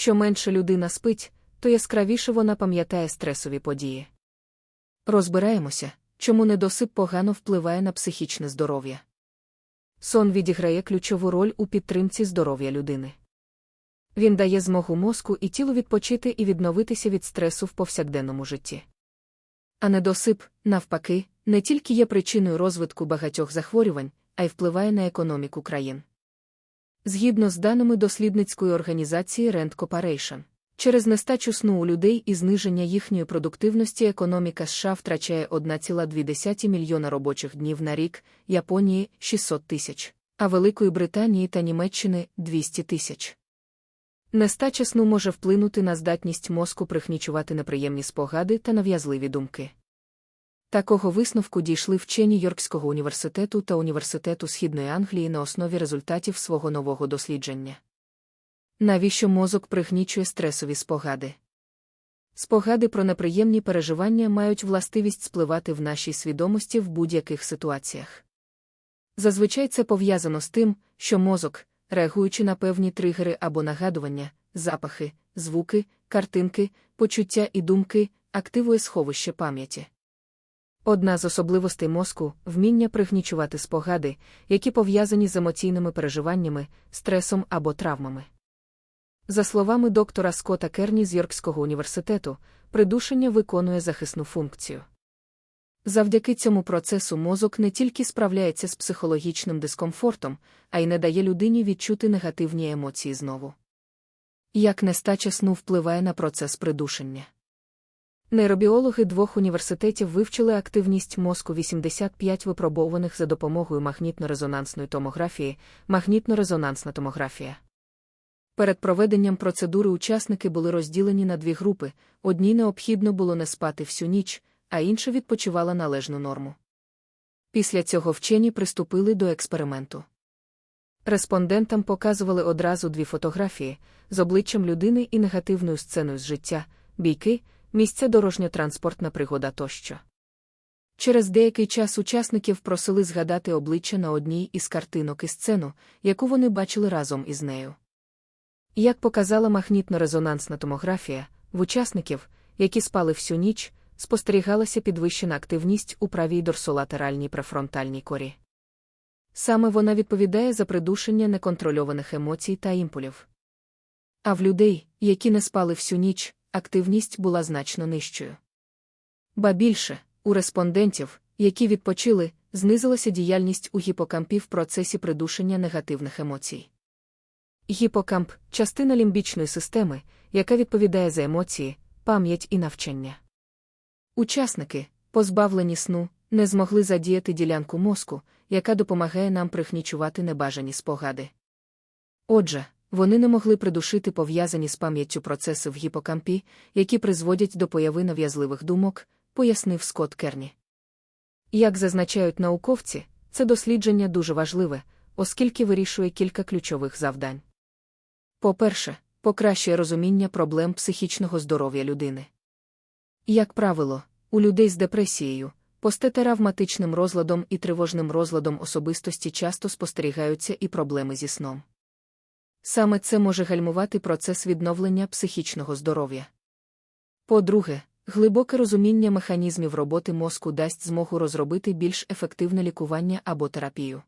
Що менше людина спить, то яскравіше вона пам'ятає стресові події. Розбираємося, чому недосип погано впливає на психічне здоров'я. Сон відіграє ключову роль у підтримці здоров'я людини. Він дає змогу мозку і тілу відпочити і відновитися від стресу в повсякденному житті. А недосип, навпаки, не тільки є причиною розвитку багатьох захворювань, а й впливає на економіку країн. Згідно з даними дослідницької організації Rand Corporation, через нестачу сну у людей і зниження їхньої продуктивності економіка США втрачає 1,2 мільйона робочих днів на рік, Японії 600 тисяч, а Великої Британії та Німеччини 200 тисяч. Нестача сну може вплинути на здатність мозку прихнічувати неприємні спогади та нав'язливі думки. Такого висновку дійшли вчені Йоркського університету та Університету Східної Англії на основі результатів свого нового дослідження. Навіщо мозок пригнічує стресові спогади? Спогади про неприємні переживання мають властивість спливати в нашій свідомості в будь-яких ситуаціях. Зазвичай це пов'язано з тим, що мозок, реагуючи на певні тригери або нагадування, запахи, звуки, картинки, почуття і думки, активує сховище пам'яті. Одна з особливостей мозку вміння пригнічувати спогади, які пов'язані з емоційними переживаннями, стресом або травмами. За словами доктора Скотта Керні з Йоркського університету, придушення виконує захисну функцію. Завдяки цьому процесу мозок не тільки справляється з психологічним дискомфортом, а й не дає людині відчути негативні емоції знову. Як нестача сну впливає на процес придушення. Нейробіологи двох університетів вивчили активність мозку 85 випробованих за допомогою магнітно-резонансної томографії, магнітно-резонансна томографія. Перед проведенням процедури учасники були розділені на дві групи: одній необхідно було не спати всю ніч, а інша відпочивала належну норму. Після цього вчені приступили до експерименту. Респондентам показували одразу дві фотографії з обличчям людини і негативною сценою з життя, бійки, місця дорожньо-транспортна пригода тощо. Через деякий час учасників просили згадати обличчя на одній із картинок і сцену, яку вони бачили разом із нею. Як показала магнітно-резонансна томографія, в учасників, які спали всю ніч, спостерігалася підвищена активність у правій дорсолатеральній префронтальній корі. Саме вона відповідає за придушення неконтрольованих емоцій та імпулів. А в людей, які не спали всю ніч, активність була значно нижчою. Ба більше, у респондентів, які відпочили, знизилася діяльність у гіпокампі в процесі придушення негативних емоцій. Гіпокамп частина лімбічної системи, яка відповідає за емоції, пам'ять і навчання. Учасники, позбавлені сну, не змогли задіяти ділянку мозку, яка допомагає нам прихнічувати небажані спогади. Отже, вони не могли придушити пов'язані з пам'яттю процеси в гіпокампі, які призводять до появи нав'язливих думок, пояснив Скотт Керні. Як зазначають науковці, це дослідження дуже важливе, оскільки вирішує кілька ключових завдань. По-перше, покращує розуміння проблем психічного здоров'я людини. Як правило, у людей з депресією, постетеравматичним розладом і тривожним розладом особистості часто спостерігаються і проблеми зі сном. Саме це може гальмувати процес відновлення психічного здоров'я. По-друге, глибоке розуміння механізмів роботи мозку дасть змогу розробити більш ефективне лікування або терапію.